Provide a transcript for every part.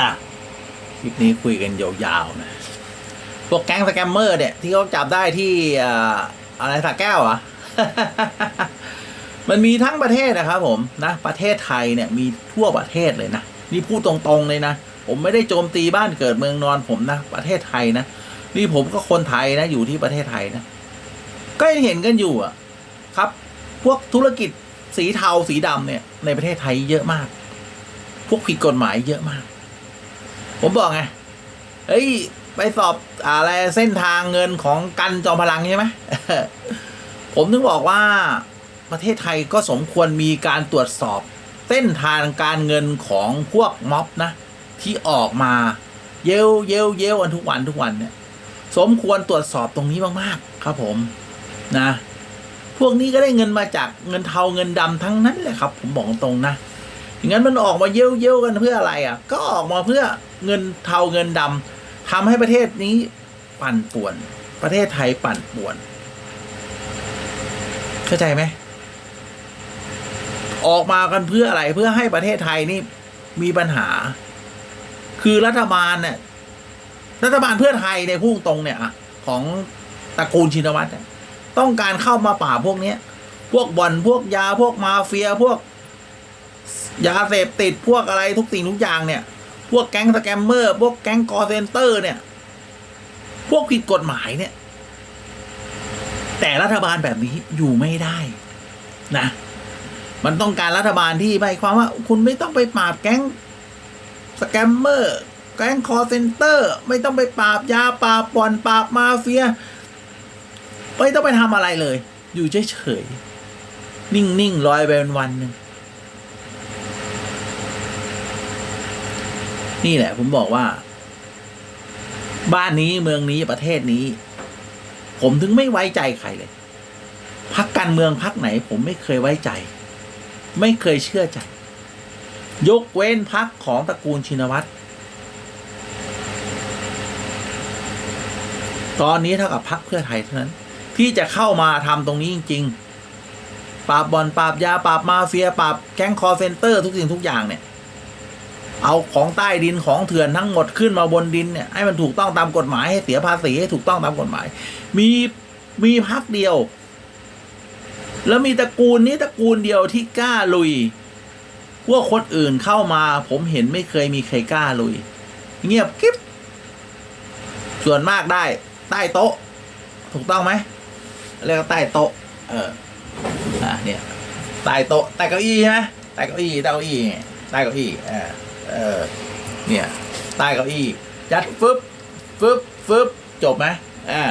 อะคลิปนี้คุยกันยาวๆนะพวกแก๊งสแกมเมอร์เนี่ยที่เขาจับได้ที่อะไรสักแก้วอะมันมีทั้งประเทศนะครับผมนะประเทศไทยเนี่ยมีทั่วประเทศเลยนะนี่พูดตรงๆเลยนะผมไม่ได้โจมตีบ้านเกิดเมืองนอนผมนะประเทศไทยนะนี่ผมก็คนไทยนะอยู่ที่ประเทศไทยนะก็ยังเห็นกันอยู่อะครับ พวกธุรกิจสีเทาสีดำเนี่ยในประเทศไทยเยอะมาก พวกผิดกฎหมายเยอะมาก ผมบอกไงเฮ้ยไปสอบอะไรเส้นทางเงินของกันจอมพลังใช่ไหมผมถึงบอกว่าประเทศไทยก็สมควรมีการตรวจสอบเส้นทางการเงินของพวกม็อบนะ ที่ออกมาเยลเยลเยลกันทุกวันทุกวันเนี่ย สมควรตรวจสอบตรงนี้มากๆครับผมนะ พวกนี้ก็ได้เงินมาจากเงินเทาเงินดำทั้งนั้นแหละครับ ผมบอกตรงนะ อย่างนั้นมันออกมาเย้ยวเย้วกันเพื่ออะไรอะ ก็ออกมาเพื่อเงินเทาเงินดำทำให้ประเทศนี้ปั่นป่วน ประเทศไทยปั่นป่วน เข้าใจไหมออกมากันเพื่ออะไรเพื่อให้ประเทศไทยนี่มีปัญหา คือรัฐบาลเนี่ยรัฐบาลเพื่อไทยในพุ่งตรงเนี่ยอะของตระกูลชินวัตรต้องการเข้ามาป่าพวกเนี้ยพวกบ่อนพวกยาพวกมาเฟียพวก ยาเสพติดพวกอะไรทุกสิ่งทุกอย่างเนี่ย พวกแก๊งสแกมเมอร์ พวกแก๊งกอเซนเตอร์เนี่ย พวกผิดกฎหมายเนี่ย แต่รัฐบาลแบบนี้อยู่ไม่ได้ นะ มันต้องการรัฐบาลที่หมายความว่า คุณไม่ต้องไปปราบแก๊งสแกมเมอร์แก๊งคอเซนเตอร์ ไม่ต้องไปปราบยาปราบบ่อนปราบมาเฟีย ไม่ต้องไปทำอะไรเลย อยู่เฉยๆนิ่งๆลอยไปวันๆหนึ่ง นี่แหละ ผมบอกว่า บ้านนี้เมืองนี้ประเทศนี้ ผมถึงไม่ไว้ใจใครเลยพักการเมืองพักไหน ผมไม่เคยไว้ใจ ไม่เคยเชื่อใจ ยกเว้นพักของตระกูลชินวัตรตอนนี้เท่ากับพักเพื่อไทยเท่านั้น ที่จะเข้ามาทำตรงนี้จริง ๆ ปราบบอลปราบยาปราบมาเฟียปราบแก๊งคอร์เซนเตอร์ทุกสิ่งทุกอย่างเนี่ย เอาของใต้ดินของเถื่อนทั้งหมดขึ้นมาบนดินเนี่ยให้มันถูกต้องตามกฎหมายให้เสียภาษีให้ถูกต้องตามกฎหมาย มีมีพักเดียว แล้วมีตระกูลนี้ตระกูลเดียวที่กล้าลุยพวกคนอื่นเข้ามา ผมเห็นไม่เคยมีใครกล้าลุย เงียบกิ๊บส่วนมากได้ ใต้โต๊ะ ถูกต้องไหมเรียกว่าใต้โต๊ะ เอออะเนี่ยใต้โต๊ะใต้เก้าอี้ใช่ไหมใต้เก้าอี้ใต้เก้าอี้ใต้เก้าอี้เออ เออเนี่ยใต้เก้าอี้ยัดฟึบฟึบฟึบจบไหมอ่า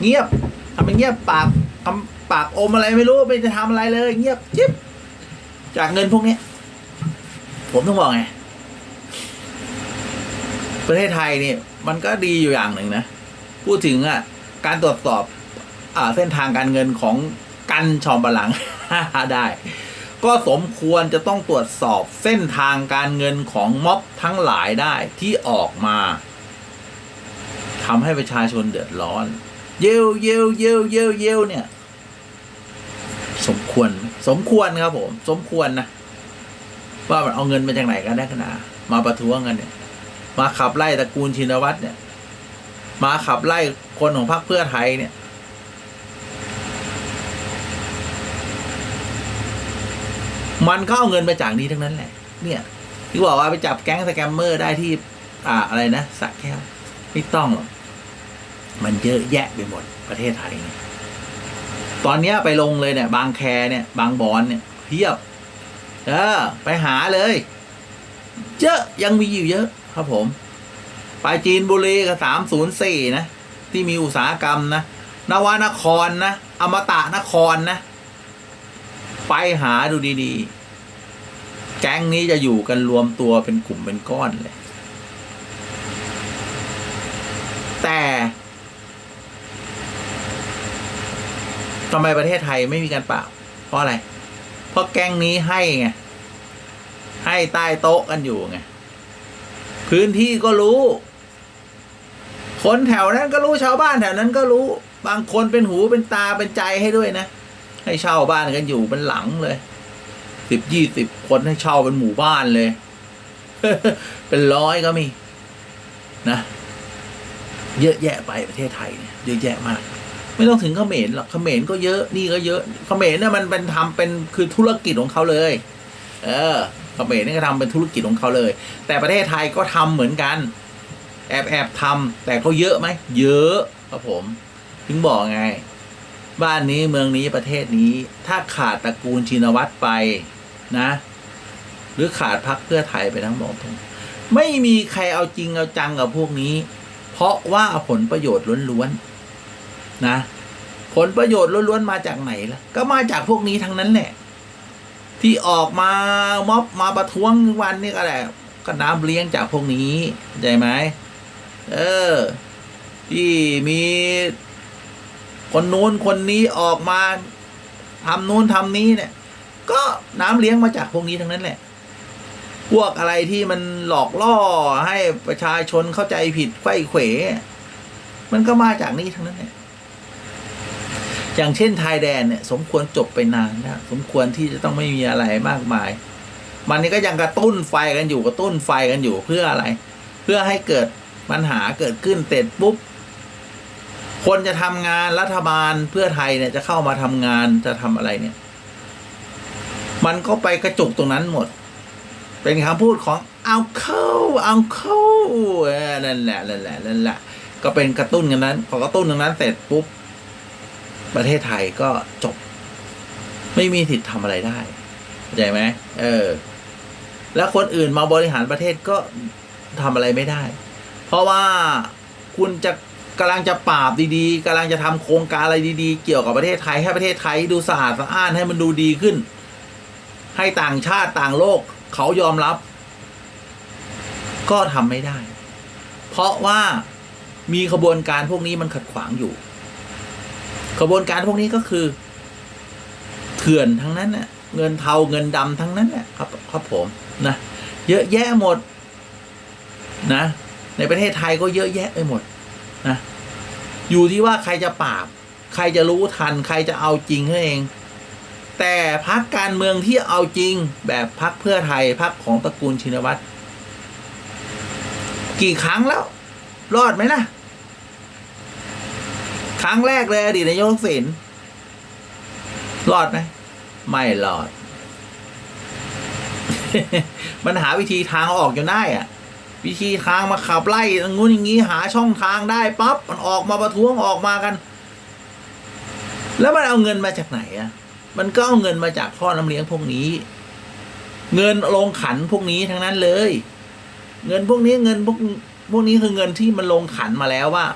เงียบทำเป็นเงียบปากทำปากอมอะไรไม่รู้ไม่จะทำอะไรเลย เงียบจิ๊บจากเงินพวกนี้ ผมต้องบอกไง ประเทศไทยเนี่ย มันก็ดีอยู่อย่างหนึ่งนะ พูดถึงอะ การตรวจสอบ อ่าเส้นทางการเงินของกันชอมบลังได้ ก็สมควรจะต้องตรวจสอบเส้นทางการเงินของม็อบทั้งหลายได้ที่ออกมาทำให้ประชาชนเดือดร้อน เยวเยวเยวเยวเยวเนี่ย สมควรสมควรครับผม สมควรนะว่ามันเอาเงินมาจากไหนกันได้ขนาดมาประท้วงกันเนี่ย มาขับไล่ตระกูลชินวัตรเนี่ย มาขับไล่คนของพรรคเพื่อไทยเนี่ย มันก็เอาเงินมาจากนี้ทั้งนั้นแหละ เนี่ยที่บอกว่าไปจับแก๊งสแกมเมอร์ได้ที่ อ่าอะไรนะสักแก้วไม่ต้องหรอกมันเยอะแยะไปหมดประเทศไทยเนี่ยตอนเนี้ยไปลงเลยเนี่ย บางแคเนี่ยบางบอนเนี่ยเพียบเออไปหาเลยเยอะยังมีอยู่เยอะครับผม ไปจีนบุรีกับสามศูนย์สี่นะ ที่มีอุตสาหกรรมนะนวานครนะ อมตะนครนะ ไปหาดูดี ๆ แก๊งนี้จะอยู่กันรวมตัวเป็นกลุ่มเป็นก้อนเลย แต่ทำไมประเทศไทยไม่มีการปราบเพราะอะไร เพราะแก๊งนี้ให้ไง ให้ใต้โต๊ะกันอยู่ไง พื้นที่ก็รู้ คนแถวนั้นก็รู้ชาวบ้านแถวนั้นก็รู้ บางคนเป็นหูเป็นตาเป็นใจให้ด้วยนะ ให้เช่าบ้านกันอยู่เป็นหลังเลย สิบยี่สิบคนให้เช่าเป็นหมู่บ้านเลย เป็นร้อยก็มี นะ เยอะแยะไปประเทศไทยเนี่ยเยอะแยะมาก ไม่ต้องถึงเขมรหรอกเขมรก็เยอะนี่ก็เยอะเขมรเนี่ยมันเป็นทำเป็นคือธุรกิจของเขาเลย เออเขมรนี่ก็ทำเป็นธุรกิจของเขาเลย แต่ประเทศไทยก็ทำเหมือนกัน แอบแอบทำแต่เขาเยอะไหมเยอะครับผม ถึงบอกไงบ้านนี้เมืองนี้ประเทศนี้ ถ้าขาดตระกูลชินวัตรไป นะ หรือขาดพักเพื่อไทยไปทั้งหมดไม่มีใครเอาจริงเอาจังกับพวกนี้ เพราะว่าผลประโยชน์ล้วนๆนะ ผลประโยชน์ล้วนๆมาจากไหนล่ะ ก็มาจากพวกนี้ทั้งนั้นแหละ ที่ออกมาม็อบมาประท้วงวันนี้ก็แหละก็น้ำเลี้ยงจากพวกนี้ใจไหมเออ ที่มีคนนู้นคนนี้ออกมาทำนู้นทำนี้เนี่ย ก็น้ำเลี้ยงมาจากพวกนี้ทั้งนั้นแหละ พวกอะไรที่มันหลอกล่อให้ประชาชนเข้าใจผิดไข้เขว มันก็มาจากนี่ทั้งนั้นแหละอย่างเช่นไทยแดนเนี่ย สมควรจบไปนานแล้วสมควรที่จะต้องไม่มีอะไรมากมาย มันนี่ก็ยังกระตุ้นไฟกันอยู่กระตุ้นไฟกันอยู่เพื่ออะไร เพื่อให้เกิดปัญหาเกิดขึ้นเสร็จปุ๊บคนจะทำงานรัฐบาลเพื่อไทยเนี่ยจะเข้ามาทำงานจะทำอะไรเนี่ย มันก็ไปกระจุกตรงนั้นหมด เป็นคำพูดของเอาเข้าเอาเข้าเออนั่นแหละนั่นแหละนั่นแหละ ก็เป็นกระตุ้นกันนั้น พอกระตุ้นตรงนั้นเสร็จปุ๊บ ประเทศไทยก็จบ ไม่มีสิทธิ์ทำอะไรได้เข้าใจไหมเออ แล้วคนอื่นมาบริหารประเทศก็ทำอะไรไม่ได้ เพราะว่าคุณจะกำลังจะปราบดีๆกำลังจะทำโครงการอะไรดีๆ เกี่ยวกับประเทศไทยให้ประเทศไทยดูสะอาดสะอ้านให้มันดูดีขึ้น ให้ต่างชาติต่างโลกเขายอมรับ ก็ทำไม่ได้ เพราะว่ามีขบวนการพวกนี้มันขัดขวางอยู่ขบวนการพวกนี้ก็คือเถื่อนทั้งนั้นน่ะเงินเทาเงินดำทั้งนั้นแหละครับครับผมนะเยอะแยะหมดนะ ในประเทศไทยก็เยอะแยะไปหมดนะอยู่ที่ว่าใครจะปราบ ใครจะรู้ทัน ใครจะเอาจริงเท่าเอง แต่พักการเมืองที่เอาจริงแบบพักเพื่อไทยพักของตระกูลชินวัตรกี่ครั้งแล้ว รอดไหมล่ะ ครั้งแรกเลยอดีตนายกทักษิณรอดไหมไม่รอด มันหาวิธีทางออกจนได้อะวิธีทางมาขับไล่ตรงนู้นอย่างนี้หาช่องทางได้ปั๊บมันออกมาประท้วงออกมากัน แล้วมันเอาเงินมาจากไหนอะ มันก็เอาเงินมาจากพ่อน้ำเลี้ยงพวกนี้ เงินลงขันพวกนี้ทั้งนั้นเลย เงินพวกนี้เงินพวกพวกนี้คือเงินที่มันลงขันมาแล้วว่า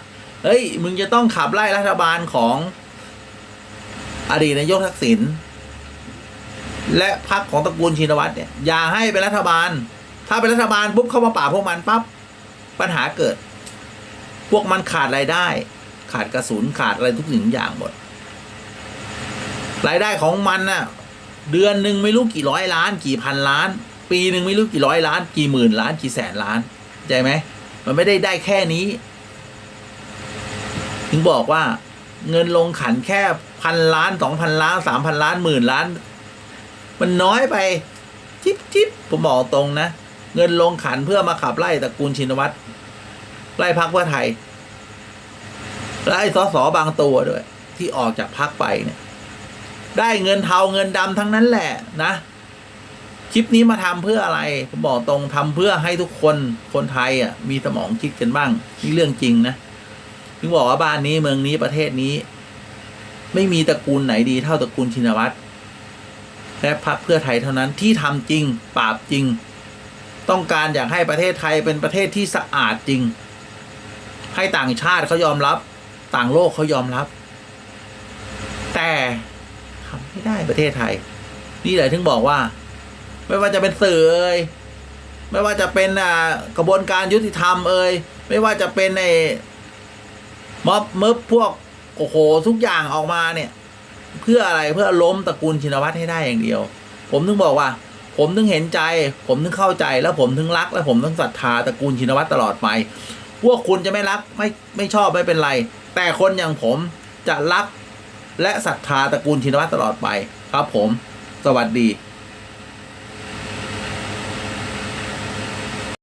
เฮ้ย มึงจะต้องขับไล่รัฐบาลของอดีตนายกทักษิณและพรรคของตระกูลชินวัตรเนี่ย อย่าให้เป็นรัฐบาล ถ้าเป็นรัฐบาลปุ๊บเข้ามาป่าบพวกมันปั๊บปัญหาเกิด พวกมันขาดรายได้ ขาดกระสุนขาดอะไรทุกสิ่งทุกอย่างหมด รายได้ของมันน่ะเดือนหนึ่งไม่รู้กี่ร้อยล้าน กี่พันล้าน ปีหนึ่งไม่รู้กี่ร้อยล้าน กี่หมื่นล้าน กี่แสนล้านใจไหมมันไม่ได้ได้แค่นี้ ถึงบอกว่าเงินลงขันแค่พันล้านสองพันล้านสามพันล้านหมื่นล้าน มันน้อยไปจิบจิบผมบอกตรงนะ เงินลงขันเพื่อมาขับไล่ตระกูลชินวัตรไล่พักเพื่อไทยไล่สสบางตัวด้วย ที่ออกจากพักไปเนี่ย ได้เงินเทาเงินดำทั้งนั้นแหละนะ คลิปนี้มาทำเพื่ออะไร ผมบอกตรงทำเพื่อให้ทุกคนคนไทยอะมีสมองคิดกันบ้างนี่เรื่องจริงนะถึงบอกว่าบ้านนี้เมืองนี้ประเทศนี้ ไม่มีตระกูลไหนดีเท่าตระกูลชินวัตรและพรรคเพื่อไทยเท่านั้นที่ทำจริงปราบจริง ต้องการอยากให้ประเทศไทยเป็นประเทศที่สะอาดจริง ให้ต่างชาติเขายอมรับ ต่างโลกเขายอมรับ แต่ ไม่ได้ประเทศไทย นี่แหละถึงบอกว่า ไม่ว่าจะเป็นสื่อเอ่ยไม่ว่าจะเป็นอ่ากระบวนการยุติธรรมเอ่ยไม่ว่าจะเป็นในม็อบมึบพวกโอ้โหทุกอย่างออกมาเนี่ย เพื่ออะไรเพื่อล้มตระกูลชินวัตรให้ได้อย่างเดียว ผมถึงบอกว่า ผมถึงเห็นใจ ผมถึงเข้าใจแล้วผมถึงรัก และผมถึงศรัทธาตระกูลชินวัตรตลอดไปพวกคุณจะไม่รักไม่ไม่ชอบไม่เป็นไร แต่คนอย่างผมจะรัก และศรัทธาตระกูลชินวัตรตลอดไปครับผม สวัสดี